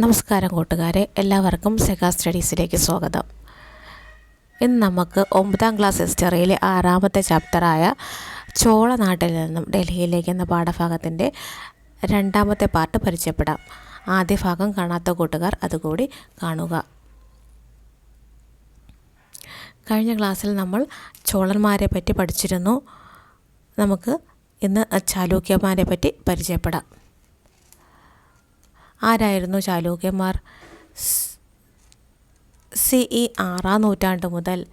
നമസ്കാരം കൂട്ടുകാരെ എല്ലാവർക്കും സെഗ സ്റ്റഡീസിലേക്ക് സ്വാഗതം. ഇന്ന് നമുക്ക് ഒമ്പതാം ക്ലാസ് ഹിസ്റ്ററിയിലെ ആറാമത്തെ ചാപ്റ്ററായ ചോളനാട്ടിൽ നിന്നും ഡൽഹിയിലേക്ക് എന്ന പാഠഭാഗത്തിന്റെ രണ്ടാമത്തെ പാർട്ട് പരിചയപ്പെടാം. ആദ്യ ഭാഗം കാണാത്ത കൂട്ടുകാർ അതുകൂടി കാണുക. കഴിഞ്ഞ ക്ലാസ്സിൽ നമ്മൾ ചോളന്മാരെ പറ്റി പഠിച്ചിരുന്നു. നമുക്ക് ഇന്ന് ചാലൂക്യന്മാരെ പറ്റി പരിചയപ്പെടാം. ആരായിരുന്നു ചാലൂക്യന്മാർ സി ഇ ആറാം നൂറ്റാണ്ട് മുതൽ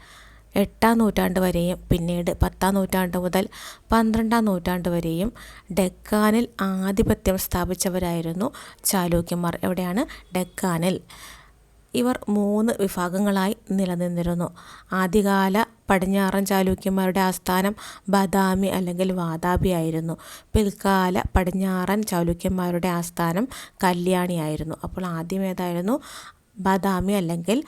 എട്ടാം നൂറ്റാണ്ട് വരെയും പിന്നീട് പത്താം നൂറ്റാണ്ട് മുതൽ പന്ത്രണ്ടാം നൂറ്റാണ്ട് വരെയും ഡെക്കാനിൽ ആധിപത്യം സ്ഥാപിച്ചവരായിരുന്നു ചാലൂക്യന്മാർ എവിടെയാണ്? ഡെക്കാനിൽ. ഇവർ മൂന്ന് വിഭാഗങ്ങളായി നിലനിന്നിരുന്നു. ആദ്യകാല പടിഞ്ഞാറൻ ചാലൂക്യന്മാരുടെ ആസ്ഥാനം ബദാമി അല്ലെങ്കിൽ വാദാബി ആയിരുന്നു. പിൽക്കാല പടിഞ്ഞാറൻ ചാലൂക്യന്മാരുടെ ആസ്ഥാനം കല്യാണിയായിരുന്നു അപ്പോൾ ആദ്യം ഏതായിരുന്നു? ബദാമി അല്ലെങ്കിൽ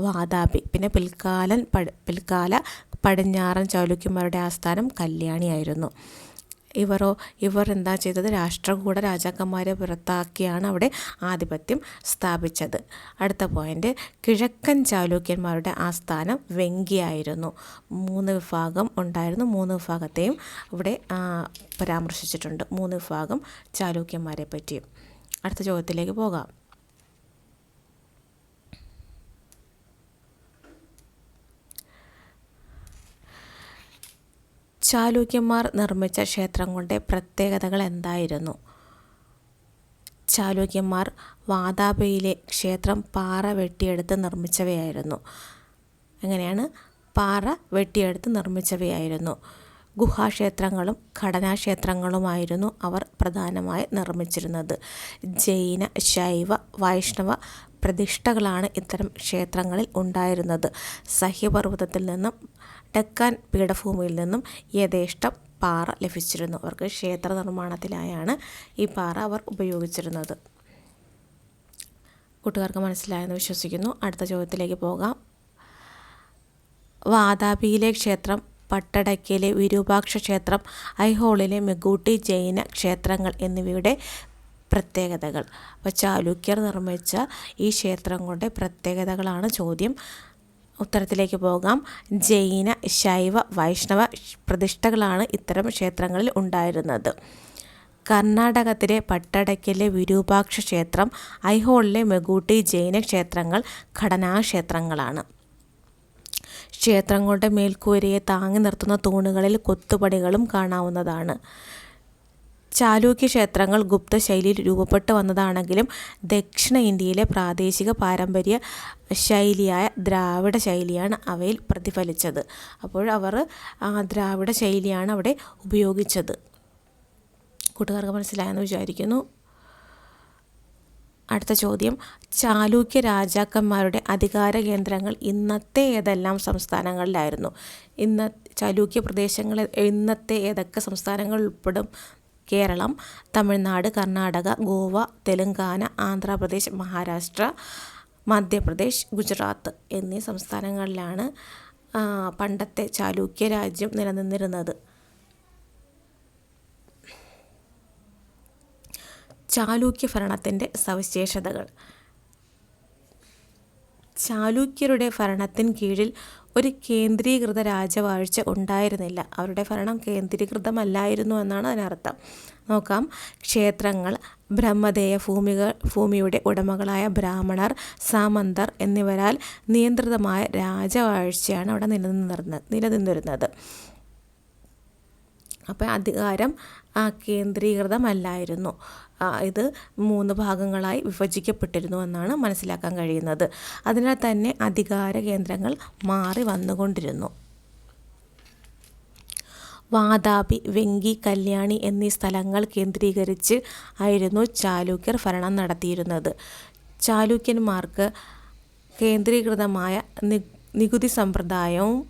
വാദാബി. പിന്നെ പിൽക്കാലൻ പിൽക്കാല പടിഞ്ഞാറൻ ചാലൂക്യന്മാരുടെ ആസ്ഥാനം കല്യാണിയായിരുന്നു ഇവരോ ഇവർ എന്താ ചെയ്തത്? രാഷ്ട്രകൂട രാജാക്കന്മാരെ പുറത്താക്കിയാണ് അവിടെ ആധിപത്യം സ്ഥാപിച്ചത്. അടുത്ത പോയിന്റ് കിഴക്കൻ ചാലൂക്യന്മാരുടെ ആസ്ഥാനം വെങ്കിയായിരുന്നു. മൂന്ന് വിഭാഗം ഉണ്ടായിരുന്നു. മൂന്ന് വിഭാഗത്തെയും ഇവിടെ പരാമർശിച്ചിട്ടുണ്ട്. മൂന്ന് വിഭാഗം ചാലൂക്യന്മാരെ പറ്റിയും. അടുത്ത ചോദ്യത്തിലേക്ക് പോകാം. ചാലൂക്യന്മാർ നിർമ്മിച്ച ക്ഷേത്രങ്ങളുടെ പ്രത്യേകതകൾ എന്തായിരുന്നു? ചാലൂക്യന്മാർ വാതാപയിലെ ക്ഷേത്രം പാറ വെട്ടിയെടുത്ത് നിർമ്മിച്ചവയായിരുന്നു. എങ്ങനെയാണ്? പാറ വെട്ടിയെടുത്ത് നിർമ്മിച്ചവയായിരുന്നു. ഗുഹാക്ഷേത്രങ്ങളും ഘടനാക്ഷേത്രങ്ങളുമായിരുന്നു അവർ പ്രധാനമായി നിർമ്മിച്ചിരുന്നത്. ജൈന ശൈവ വൈഷ്ണവ പ്രതിഷ്ഠകളാണ് ഇത്തരം ക്ഷേത്രങ്ങളിൽ ഉണ്ടായിരുന്നത്. സഹ്യപർവതത്തിൽ നിന്നും ഡക്കാൻ പീഠഭൂമിയിൽ നിന്നും യഥേഷ്ടം പാറ ലഭിച്ചിരുന്നു. അവർക്ക് ക്ഷേത്ര നിർമ്മാണത്തിലായാണ് ഈ പാറ അവർ ഉപയോഗിച്ചിരുന്നത്. കൂട്ടുകാർക്ക് മനസ്സിലായെന്ന് വിശ്വസിക്കുന്നു. അടുത്ത ചോദ്യത്തിലേക്ക് പോകാം. വാതാപിയിലെ ക്ഷേത്രം പട്ടടക്കയിലെ വിരൂപാക്ഷ ക്ഷേത്രം ഐഹോളിലെ മെഗൂട്ടി ജൈന ക്ഷേത്രങ്ങൾ എന്നിവയുടെ പ്രത്യേകതകൾ. അപ്പോൾ ചാലൂക്യർ നിർമ്മിച്ച ഈ ക്ഷേത്രങ്ങളുടെ പ്രത്യേകതകളാണ് ചോദ്യം. ഉത്തരത്തിലേക്ക് പോകാം. ജൈന ശൈവ വൈഷ്ണവ പ്രതിഷ്ഠകളാണ് ഇത്തരം ക്ഷേത്രങ്ങളിൽ ഉണ്ടായിരുന്നത്. കർണാടകത്തിലെ പട്ടടയ്ക്കലെ വിരൂപാക്ഷ ക്ഷേത്രം ഐഹോളിലെ മെഗൂട്ടി ജൈന ക്ഷേത്രങ്ങൾ ഘടനാക്ഷേത്രങ്ങളാണ് ക്ഷേത്രങ്ങളുടെ മേൽക്കൂരയെ താങ്ങി നിർത്തുന്ന തൂണുകളിൽ കൊത്തുപടികളും കാണാവുന്നതാണ്. ചാലൂക്യ ക്ഷേത്രങ്ങൾ ഗുപ്ത ശൈലിയിൽ രൂപപ്പെട്ടു വന്നതാണെങ്കിലും ദക്ഷിണ ഇന്ത്യയിലെ പ്രാദേശിക പാരമ്പര്യ ശൈലിയായ ദ്രാവിഡ ശൈലിയാണ് അവയിൽ പ്രതിഫലിച്ചത്. അപ്പോൾ അവർ ദ്രാവിഡ ശൈലിയാണ് അവിടെ ഉപയോഗിച്ചത്. കൂട്ടുകാർക്ക് മനസ്സിലായെന്ന് വിചാരിക്കുന്നു. അടുത്ത ചോദ്യം. ചാലൂക്യ രാജാക്കന്മാരുടെ അധികാര കേന്ദ്രങ്ങൾ ഇന്നത്തെ ഏതെല്ലാം സംസ്ഥാനങ്ങളിലായിരുന്നു? ഇന്ന ചാലൂക്യ പ്രദേശങ്ങളിൽ ഇന്നത്തെ ഏതൊക്കെ സംസ്ഥാനങ്ങൾ ഉൾപ്പെടും കേരളം തമിഴ്നാട് കർണാടക ഗോവ തെലുങ്കാന ആന്ധ്രാപ്രദേശ് മഹാരാഷ്ട്ര മധ്യപ്രദേശ് ഗുജറാത്ത് എന്നീ സംസ്ഥാനങ്ങളിലാണ് പണ്ടത്തെ ചാലൂക്യ രാജ്യം നിലനിന്നിരുന്നത്. ചാലൂക്യ ഭരണത്തിന്റെ സവിശേഷതകൾ. ചാലൂക്യരുടെ ഭരണത്തിന് കീഴിൽ ഒരു കേന്ദ്രീകൃത രാജവാഴ്ച ഉണ്ടായിരുന്നില്ല. അവരുടെ ഭരണം കേന്ദ്രീകൃതമല്ലായിരുന്നു എന്നാണ് അതിനർത്ഥം. നോക്കാം. ക്ഷേത്രങ്ങൾ ബ്രഹ്മദേയ ഭൂമികൾ ഭൂമിയുടെ ഉടമകളായ ബ്രാഹ്മണർ സാമന്തർ എന്നിവരാൽ നിയന്ത്രിതമായ രാജവാഴ്ചയാണ് അവിടെ നിലനിന്നിരുന്നത് നിലനിന്നിരുന്നത്. അപ്പോൾ അധികാരം കേന്ദ്രീകൃതമല്ലായിരുന്നു. ഇത് മൂന്ന് ഭാഗങ്ങളായി വിഭജിക്കപ്പെട്ടിരുന്നു എന്നാണ് മനസ്സിലാക്കാൻ കഴിയുന്നത്. അതിനാൽ തന്നെ അധികാര കേന്ദ്രങ്ങൾ മാറി വന്നുകൊണ്ടിരുന്നു. വാതാപി വെങ്കി കല്യാണി എന്നീ സ്ഥലങ്ങൾ കേന്ദ്രീകരിച്ച് ആയിരുന്നു ചാലൂക്യർ ഭരണം നടത്തിയിരുന്നത്. ചാലൂക്യന്മാർക്ക് കേന്ദ്രീകൃതമായ നികുതി സമ്പ്രദായവും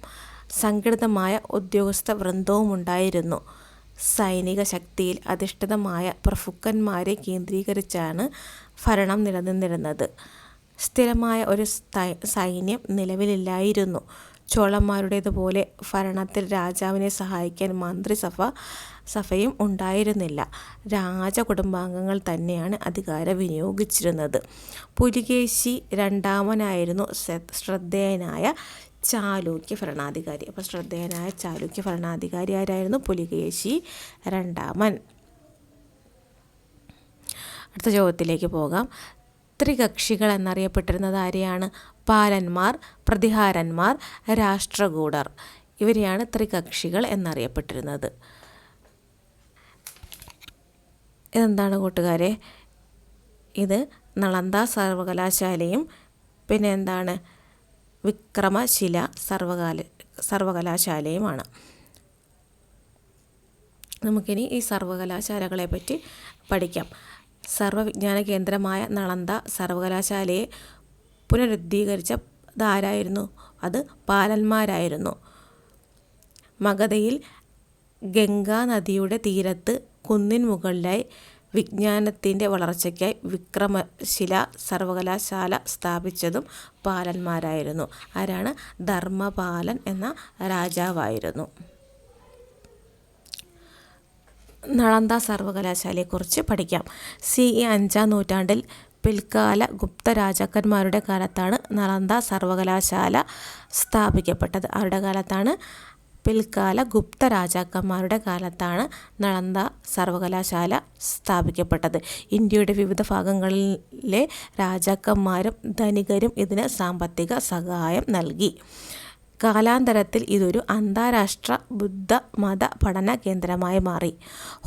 സംഘടിതമായ ഉദ്യോഗസ്ഥ വൃന്ദവും ഉണ്ടായിരുന്നു സൈനിക ശക്തിയിൽ അധിഷ്ഠിതമായ പ്രഭുക്കന്മാരെ കേന്ദ്രീകരിച്ചാണ് ഭരണം നിലനിന്നിരുന്നത്. സ്ഥിരമായ ഒരു സൈന്യം നിലവിലില്ലായിരുന്നു. ചോളന്മാരുടേതുപോലെ ഭരണത്തിൽ രാജാവിനെ സഹായിക്കാൻ മന്ത്രിസഭ സഭയും ഉണ്ടായിരുന്നില്ല. രാജകുടുംബാംഗങ്ങൾ തന്നെയാണ് അധികാരം വിനിയോഗിച്ചിരുന്നത്. പുലികേശി രണ്ടാമനായിരുന്നു ശ്രദ്ധേയനായ ചാലൂക്യ ഭരണാധികാരി. അപ്പോൾ ശ്രദ്ധേയനായ ചാലൂക്യ ഭരണാധികാരി ആരായിരുന്നു? പുലികേശി രണ്ടാമൻ. അടുത്ത ചോദ്യത്തിലേക്ക് പോകാം. ത്രികക്ഷികൾ എന്നറിയപ്പെട്ടിരുന്നത് ആരെയാണ്? പാലന്മാർ പ്രതിഹാരന്മാർ രാഷ്ട്രകൂടർ. ഇവരെയാണ് ത്രികക്ഷികൾ എന്നറിയപ്പെട്ടിരുന്നത്. ഇതെന്താണ് കൂട്ടുകാരെ? ഇത് നളന്ദ സർവകലാശാലയും പിന്നെ എന്താണ്? വിക്രമശില സർവകാല സർവകലാശാലയുമാണ്. നമുക്കിനി ഈ സർവകലാശാലകളെ പറ്റി പഠിക്കാം. സർവവിജ്ഞാന കേന്ദ്രമായ നളന്ത സർവകലാശാലയെ പുനരുദ്ധീകരിച്ച ഇതാരായിരുന്നു അത് പാലന്മാരായിരുന്നു. മഗധയിൽ ഗംഗാ നദിയുടെ തീരത്ത് കുന്നിൻ മുകളിലായി വിജ്ഞാനത്തിന്റെ വളർച്ചയ്ക്കായി വിക്രമശില സർവകലാശാല സ്ഥാപിച്ചതും പാലന്മാരായിരുന്നു. ആരാണ്? ധർമ്മപാലൻ എന്ന രാജാവായിരുന്നു. നളന്ദ സർവകലാശാലയെക്കുറിച്ച് പഠിക്കാം. സി ഇ അഞ്ചാം നൂറ്റാണ്ടിൽ പിൽക്കാല ഗുപ്ത രാജാക്കന്മാരുടെ കാലത്താണ് നളന്ദ സർവകലാശാല സ്ഥാപിക്കപ്പെട്ടത്. അവരുടെ കാലത്താണ്? പിൽക്കാല ഗുപ്ത രാജാക്കന്മാരുടെ കാലത്താണ് നളന്ദ സർവകലാശാല സ്ഥാപിക്കപ്പെട്ടത്. ഇന്ത്യയുടെ വിവിധ ഭാഗങ്ങളിലെ രാജാക്കന്മാരും ധനികരും ഇതിന് സാമ്പത്തിക സഹായം നൽകി. കാലാന്തരത്തിൽ ഇതൊരു അന്താരാഷ്ട്ര ബുദ്ധ മത പഠന കേന്ദ്രമായി മാറി.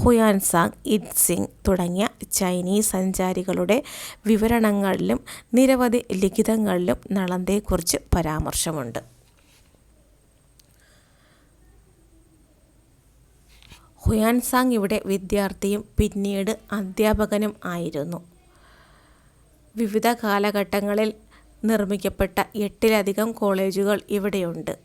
ഹുയാൻസാങ് ഇറ്റ്സിങ് തുടങ്ങിയ ചൈനീസ് സഞ്ചാരികളുടെ വിവരണങ്ങളിലും നിരവധി ലിഖിതങ്ങളിലും നളന്തയെക്കുറിച്ച് പരാമർശമുണ്ട്. ഹുയാൻസാങ് ഇവിടെ വിദ്യാർത്ഥിയും പിന്നീട് അധ്യാപകനും ആയിരുന്നു. വിവിധ കാലഘട്ടങ്ങളിൽ നിർമ്മിക്കപ്പെട്ട എട്ടിലധികം കോളേജുകൾ ഇവിടെയുണ്ട്.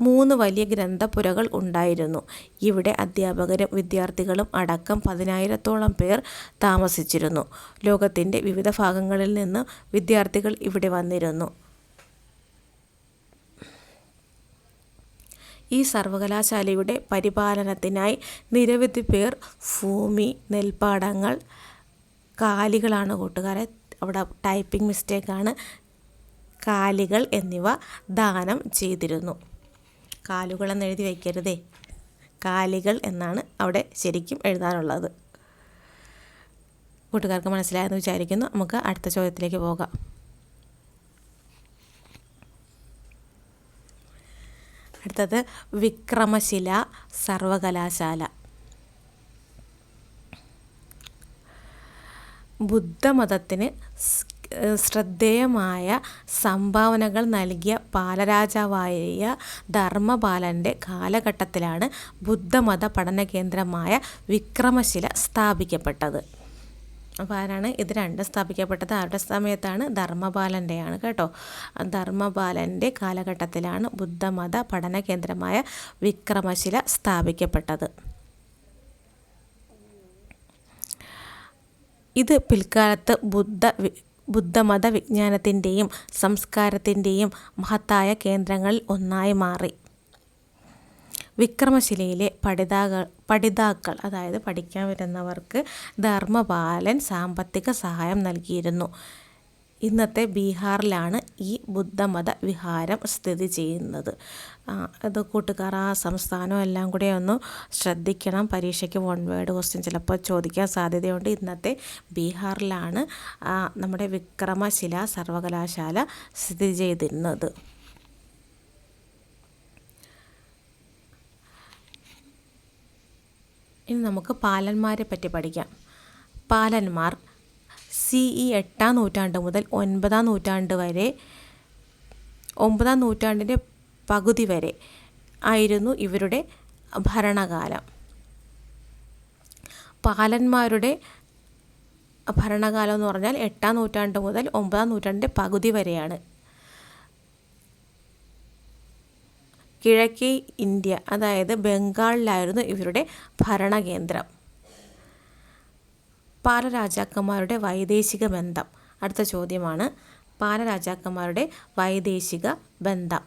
മൂന്ന് വലിയ ഗ്രന്ഥപുരകൾ ഉണ്ടായിരുന്നു. ഇവിടെ അധ്യാപകരും വിദ്യാർത്ഥികളും അടക്കം പതിനായിരത്തോളം പേർ താമസിച്ചിരുന്നു. ലോകത്തിന്റെ വിവിധ ഭാഗങ്ങളിൽ നിന്ന് വിദ്യാർത്ഥികൾ ഇവിടെ വന്നിരുന്നു. ഈ സർവകലാശാലയുടെ പരിപാലനത്തിനായി നിരവധി പേർ ഭൂമി നെൽപ്പാടങ്ങൾ കാലികളാണ് കൂട്ടുകാരെ. അവിടെ ടൈപ്പിംഗ് മിസ്റ്റേക്കാണ് കാലികൾ എന്നിവ ദാനം ചെയ്തിരുന്നു. കാലുകളെന്ന് എഴുതി വയ്ക്കരുതേ കാലികൾ എന്നാണ് അവിടെ ശരിക്കും എഴുതാനുള്ളത് കൂട്ടുകാർക്ക് മനസ്സിലായെന്ന് വിചാരിക്കുന്നു. നമുക്ക് അടുത്ത ചോദ്യത്തിലേക്ക് പോകാം. അടുത്തത് വിക്രമശില സർവകലാശാല. ബുദ്ധമതത്തിന് ശ്രദ്ധേയമായ സംഭാവനകൾ നൽകിയ പാലരാജാവായ ധർമ്മപാലന്റെ കാലഘട്ടത്തിലാണ് ബുദ്ധമത പഠന കേന്ദ്രമായ വിക്രമശില സ്ഥാപിക്കപ്പെട്ടത്. അപ്പോൾ ആരാണ്? ഇത് രണ്ടും സ്ഥാപിക്കപ്പെട്ടത് ആരുടെ സമയത്താണ്? ധർമ്മപാലന്റെയാണ് കേട്ടോ. ധർമ്മപാലന്റെ കാലഘട്ടത്തിലാണ് ബുദ്ധമത പഠന കേന്ദ്രമായ വിക്രമശില സ്ഥാപിക്കപ്പെട്ടത്. ഇത് പിൽക്കാലത്ത് ബുദ്ധ ബുദ്ധമത വിജ്ഞാനത്തിന്റെയും സംസ്കാരത്തിന്റെയും മഹത്തായ കേന്ദ്രങ്ങളിൽ ഒന്നായി മാറി. വിക്രമശിലയിലെ പഠിതാക്കൾ പഠിതാക്കൾ അതായത് പഠിക്കാൻ വരുന്നവർക്ക് ധർമ്മപാലൻ സാമ്പത്തിക സഹായം നൽകിയിരുന്നു. ഇന്നത്തെ ബീഹാറിലാണ് ഈ ബുദ്ധമത വിഹാരം സ്ഥിതി ചെയ്യുന്നത്. അത് കൂട്ടുകാർ ആ സംസ്ഥാനം എല്ലാം കൂടെ ഒന്ന് ശ്രദ്ധിക്കണം. പരീക്ഷയ്ക്ക് വൺ വേർഡ് ക്വസ്റ്റ്യൻ ചിലപ്പോൾ ചോദിക്കാൻ സാധ്യതയുണ്ട്. ഇന്നത്തെ ബീഹാറിലാണ് നമ്മുടെ വിക്രമശില സർവകലാശാല സ്ഥിതി ചെയ്തിരുന്നത്. ഇനി നമുക്ക് പാലന്മാരെ പറ്റി പഠിക്കാം. പാലന്മാർ സി ഇ എട്ടാം നൂറ്റാണ്ട് മുതൽ ഒൻപതാം നൂറ്റാണ്ട് വരെ ഒമ്പതാം നൂറ്റാണ്ടിന്റെ പകുതി വരെ ആയിരുന്നു ഇവരുടെ ഭരണകാലം. പാലന്മാരുടെ ഭരണകാലം എന്ന് പറഞ്ഞാൽ എട്ടാം നൂറ്റാണ്ട് മുതൽ ഒമ്പതാം നൂറ്റാണ്ടിന്റെ പകുതി വരെയാണ്. കിഴക്കേ ഇന്ത്യ അതായത് ബംഗാളിലായിരുന്നു ഇവരുടെ ഭരണകേന്ദ്രം പാലരാജാക്കന്മാരുടെ വൈദേശിക ബന്ധം അടുത്ത ചോദ്യമാണ് പാലരാജാക്കന്മാരുടെ വൈദേശിക ബന്ധം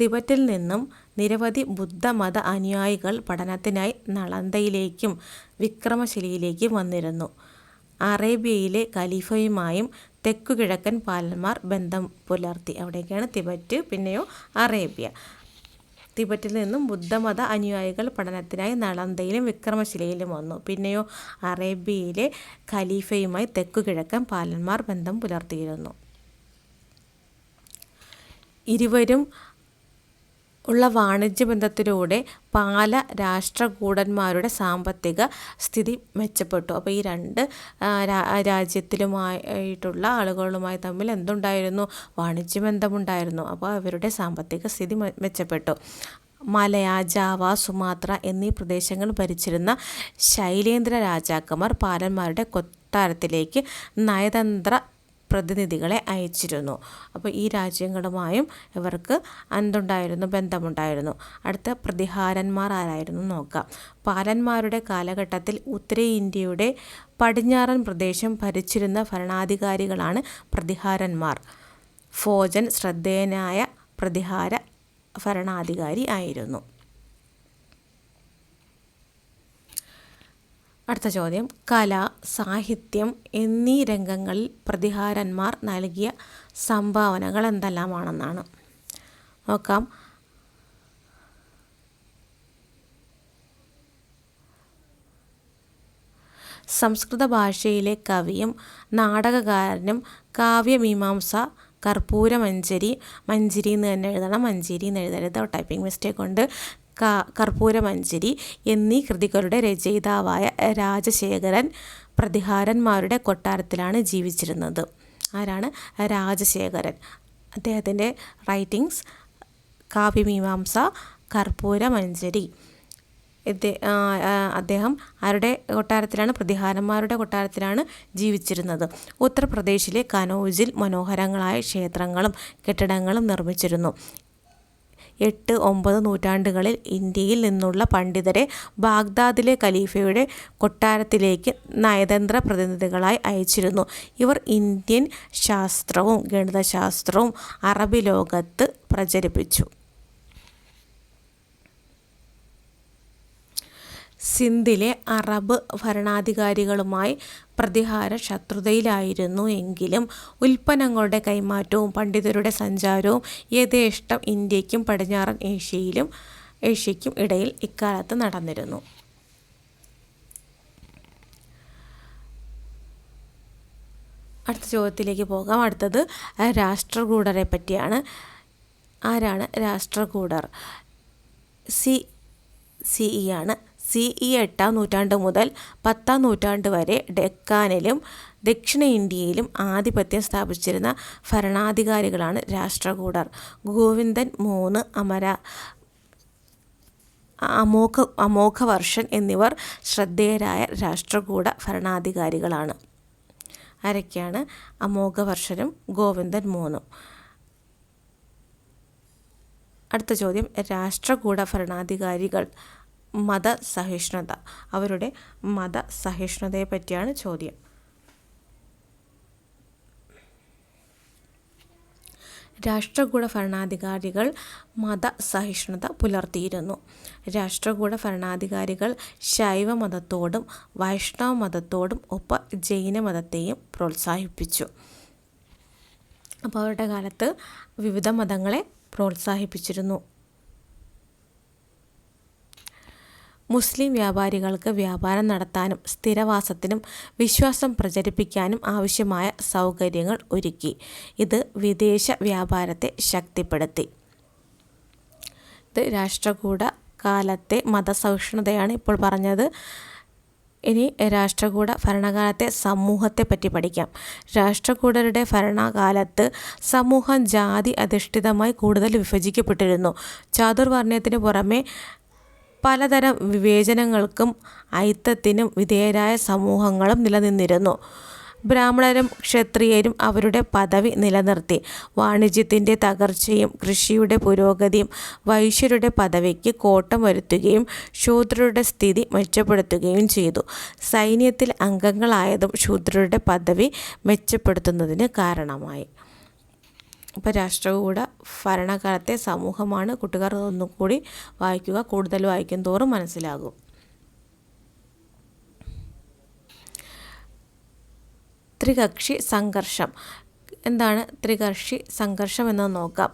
തിബറ്റിൽ നിന്നും നിരവധി ബുദ്ധമത അനുയായികൾ പഠനത്തിനായി നളന്ദയിലേക്കും വിക്രമശിലയിലേക്കും വന്നിരുന്നു. അറേബ്യയിലെ ഖലീഫയുമായും തെക്കുകിഴക്കൻ പാലന്മാർ ബന്ധം പുലർത്തി. അവിടെയൊക്കെയാണ് തിബറ്റ്. പിന്നെയോ അറേബ്യ. തിബറ്റിൽ നിന്നും ബുദ്ധമത അനുയായികൾ പഠനത്തിനായി നളന്ദയിലും വിക്രമശിലയിലും വന്നു. പിന്നെയോ അറേബ്യയിലെ ഖലീഫയുമായി തെക്കുകിഴക്കൻ പാലന്മാർ ബന്ധം പുലർത്തിയിരുന്നു. ഇരുവരും ഉള്ള വാണിജ്യ ബന്ധത്തിലൂടെ പാല രാഷ്ട്രകൂടന്മാരുടെ സാമ്പത്തിക സ്ഥിതി മെച്ചപ്പെട്ടു. അപ്പോൾ ഈ രണ്ട് രാജ്യത്തിലുമായിട്ടുള്ള ആളുകളുമായി തമ്മിൽ എന്തുണ്ടായിരുന്നു? വാണിജ്യ ബന്ധമുണ്ടായിരുന്നു അപ്പോൾ അവരുടെ സാമ്പത്തിക സ്ഥിതി മെച്ചപ്പെട്ടു. മലയ, ജാവ, സുമാത്ര എന്നീ പ്രദേശങ്ങൾ ഭരിച്ചിരുന്ന ശൈലേന്ദ്ര രാജാക്കന്മാർ പാലന്മാരുടെ കൊട്ടാരത്തിലേക്ക് നയതന്ത്ര പ്രതിനിധികളെ അയച്ചിരുന്നു. അപ്പോൾ ഈ രാജ്യങ്ങളുമായും ഇവർക്ക് എന്തുണ്ടായിരുന്നു? ബന്ധമുണ്ടായിരുന്നു. അടുത്ത പ്രതിഹാരന്മാർ ആരായിരുന്നു നോക്കാം. പാലന്മാരുടെ കാലഘട്ടത്തിൽ ഉത്തരേന്ത്യയുടെ പടിഞ്ഞാറൻ പ്രദേശം ഭരിച്ചിരുന്ന ഭരണാധികാരികളാണ് പ്രതിഹാരന്മാർ. ഫോജൻ ശ്രദ്ധേയനായ പ്രതിഹാര ഭരണാധികാരി ആയിരുന്നു. അടുത്ത ചോദ്യം കല, സാഹിത്യം എന്നീ രംഗങ്ങളിൽ പ്രതിഹാരന്മാർ നൽകിയ സംഭാവനകൾ എന്തെല്ലാമാണെന്നാണ്. നോക്കാം. സംസ്കൃത ഭാഷയിലെ കവിയും നാടകകാരനും കാവ്യമീമാംസ, കർപ്പൂരമഞ്ജരി മഞ്ജരി എന്ന് തന്നെ എഴുതണം മഞ്ചേരി എന്ന് എഴുതരുത് ടൈപ്പിംഗ് മിസ്റ്റേക്ക് ഉണ്ട് കർപ്പൂരമഞ്ജരി എന്നീ കൃതികളുടെ രചയിതാവായ രാജശേഖരൻ പ്രതിഹാരന്മാരുടെ കൊട്ടാരത്തിലാണ് ജീവിച്ചിരുന്നത്. ആരാണ്? രാജശേഖരൻ. അദ്ദേഹത്തിന്റെ റൈറ്റിങ്സ് കാവ്യമീമാംസ, കർപ്പൂരമഞ്ചരി അദ്ദേഹം ആരുടെ കൊട്ടാരത്തിലാണ്? പ്രതിഹാരന്മാരുടെ കൊട്ടാരത്തിലാണ് ജീവിച്ചിരുന്നത്. ഉത്തർപ്രദേശിലെ കനൗജിൽ മനോഹരങ്ങളായ ക്ഷേത്രങ്ങളും കെട്ടിടങ്ങളും നിർമ്മിച്ചിരുന്നു. എട്ട്, ഒമ്പത് നൂറ്റാണ്ടുകളിൽ ഇന്ത്യയിൽ നിന്നുള്ള പണ്ഡിതരെ ബാഗ്ദാദിലെ ഖലീഫയുടെ കൊട്ടാരത്തിലേക്ക് നയതന്ത്ര പ്രതിനിധികളായി അയച്ചിരുന്നു. ഇവർ ഇന്ത്യൻ ശാസ്ത്രവും ഗണിതശാസ്ത്രവും അറബി ലോകത്ത് പ്രചരിപ്പിച്ചു. സിന്ധിലെ അറബ് ഭരണാധികാരികളുമായി പ്രതിഹാര ശത്രുതയിലായിരുന്നു എങ്കിലും ഉൽപ്പന്നങ്ങളുടെ കൈമാറ്റവും പണ്ഡിതരുടെ സഞ്ചാരവും യഥേഷ്ടം ഇന്ത്യക്കും പടിഞ്ഞാറൻ ഏഷ്യയിലും ഏഷ്യയ്ക്കും ഇടയിൽ ഇക്കാലത്ത് നടന്നിരുന്നു. അടുത്ത ചോദ്യത്തിലേക്ക് പോകാം. അടുത്തത് രാഷ്ട്രകൂടരെ പറ്റിയാണ്. ആരാണ് രാഷ്ട്രകൂടർ? സി സി ഇ ആണ്. സി ഇ എട്ടാം നൂറ്റാണ്ട് മുതൽ പത്താം നൂറ്റാണ്ട് വരെ ഡെക്കാനിലും ദക്ഷിണ ഇന്ത്യയിലും ആധിപത്യം സ്ഥാപിച്ചിരുന്ന ഭരണാധികാരികളാണ് രാഷ്ട്രകൂടർ. ഗോവിന്ദൻ മൂന്ന്, അമര അമോഘ അമോഘവർഷൻ എന്നിവർ ശ്രദ്ധേയരായ രാഷ്ട്രകൂട ഭരണാധികാരികളാണ്. ആരൊക്കെയാണ്? അമോഘവർഷനും ഗോവിന്ദൻ മൂന്നും. അടുത്ത ചോദ്യം രാഷ്ട്രകൂട ഭരണാധികാരികൾ മതസഹിഷ്ണുത. അവരുടെ മതസഹിഷ്ണുതയെ പറ്റിയാണ് ചോദ്യം. രാഷ്ട്രകൂട ഭരണാധികാരികൾ മതസഹിഷ്ണുത പുലർത്തിയിരുന്നു. രാഷ്ട്രകൂട ഭരണാധികാരികൾ ശൈവ മതത്തോടും വൈഷ്ണവ മതത്തോടും ഒപ്പം ജൈന മതത്തെയും പ്രോത്സാഹിപ്പിച്ചു. അപ്പോൾ അവരുടെ കാലത്ത് വിവിധ മതങ്ങളെ പ്രോത്സാഹിപ്പിച്ചിരുന്നു. മുസ്ലിം വ്യാപാരികൾക്ക് വ്യാപാരം നടത്താനും സ്ഥിരവാസത്തിനും വിശ്വാസം പ്രചരിപ്പിക്കാനും ആവശ്യമായ സൗകര്യങ്ങൾ ഒരുക്കി. ഇത് വിദേശ വ്യാപാരത്തെ ശക്തിപ്പെടുത്തി. ഇത് രാഷ്ട്രകൂട കാലത്തെ മതസഹിഷ്ണുതയാണ് ഇപ്പോൾ പറഞ്ഞത്. ഇനി രാഷ്ട്രകൂട ഭരണകാലത്തെ സമൂഹത്തെ പറ്റി പഠിക്കാം. രാഷ്ട്രകൂടരുടെ ഭരണകാലത്ത് സമൂഹം ജാതി അധിഷ്ഠിതമായി കൂടുതൽ വിഭജിക്കപ്പെട്ടിരുന്നു. ചാതുർവർണയത്തിന് പുറമേ പലതരം വിവേചനങ്ങൾക്കും അയിത്തത്തിനും വിധേയരായ സമൂഹങ്ങളും നിലനിന്നിരുന്നു. ബ്രാഹ്മണരും ക്ഷത്രിയരും അവരുടെ പദവി നിലനിർത്തി. വാണിജ്യത്തിന്റെ തകർച്ചയും കൃഷിയുടെ പുരോഗതിയും വൈശ്യരുടെ പദവിക്ക് കോട്ടം വരുത്തുകയും ശൂദ്രരുടെ സ്ഥിതി മെച്ചപ്പെടുത്തുകയും ചെയ്തു. സൈന്യത്തിൽ അംഗങ്ങളായതും ശൂദ്രരുടെ പദവി മെച്ചപ്പെടുത്തുന്നതിന് കാരണമായി. ഇപ്പോൾ രാഷ്ട്രകൂട ഭരണകാലത്തെ സമൂഹമാണ്. കൂട്ടുകാർ ഒന്നുകൂടി വായിക്കുക കൂടുതൽ വായിക്കും തോറും മനസ്സിലാകും. ത്രികക്ഷി സംഘർഷം. എന്താണ് ത്രികക്ഷി സംഘർഷം എന്ന് നോക്കാം.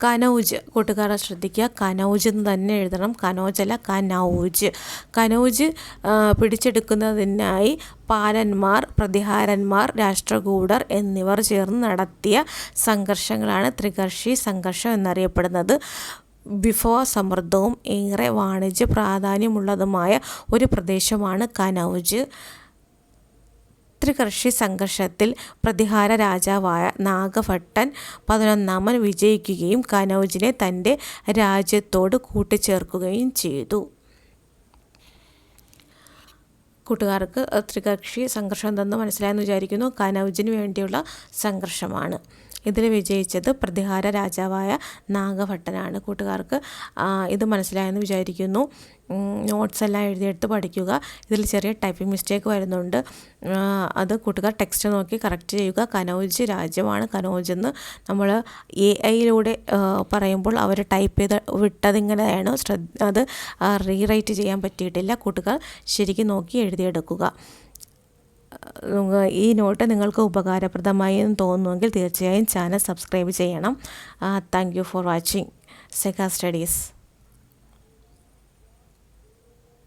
കനൗജ്. കൂട്ടുകാരെ ശ്രദ്ധിക്കുക. കനൗജ് എന്ന് തന്നെ എഴുതണം. കനോജല കനൗജ്. കനൗജ് പിടിച്ചെടുക്കുന്നതിനായി പാലന്മാർ പ്രതിഹാരന്മാർ രാഷ്ട്രകൂടർ എന്നിവർ ചേർന്ന് നടത്തിയ സംഘർഷങ്ങളാണ് ത്രികർഷി സംഘർഷം എന്നറിയപ്പെടുന്നത്. വിഭവ സമൃദ്ധവും ഏറെ വാണിജ്യ പ്രാധാന്യമുള്ളതുമായ ഒരു പ്രദേശമാണ് കനൗജ്. ത്രികർഷി സംഘർഷത്തിൽ പ്രതിഹാര രാജാവായ നാഗഭട്ടൻ പതിനൊന്നാമൻ വിജയിക്കുകയും കനൗജിനെ തന്റെ രാജ്യത്തോട് കൂട്ടിച്ചേർക്കുകയും ചെയ്തു. കൂട്ടുകാർക്ക് ത്രികക്ഷി സംഘർഷം എന്തെന്ന് മനസ്സിലായെന്ന് വിചാരിക്കുന്നു. കനൗജിന് വേണ്ടിയുള്ള സംഘർഷമാണ്. ഇതിൽ വിജയിച്ചത് പ്രതിഹാര രാജാവായ നാഗഭട്ടനാണ്. കൂട്ടുകാർക്ക് ഇത് മനസ്സിലായെന്ന് വിചാരിക്കുന്നു. നോട്ട്സ് എല്ലാം എഴുതിയെടുത്ത് പഠിക്കുക. ഇതിൽ ചെറിയ ടൈപ്പിംഗ് മിസ്റ്റേക്ക് വരുന്നുണ്ട്. അത് കൂട്ടുകാർ ടെക്സ്റ്റ് നോക്കി കറക്റ്റ് ചെയ്യുക. കനോജ് രാജ്യമാണ്. കനോജ് എന്ന് നമ്മൾ എ ഐയിലൂടെ പറയുമ്പോൾ അവർ ടൈപ്പ് ചെയ്ത് വിട്ടതിങ്ങനെയാണ്. ശ്രദ്ധ അത് റീറൈറ്റ് ചെയ്യാൻ പറ്റിയിട്ടില്ല. കൂട്ടുകാർ ശരിക്കും നോക്കി എഴുതിയെടുക്കുക. ഈ നോട്ട് നിങ്ങൾക്ക് ഉപകാരപ്രദമായി എന്ന് തോന്നുമെങ്കിൽ തീർച്ചയായും ചാനൽ സബ്സ്ക്രൈബ് ചെയ്യണം. Thank you for watching Sega studies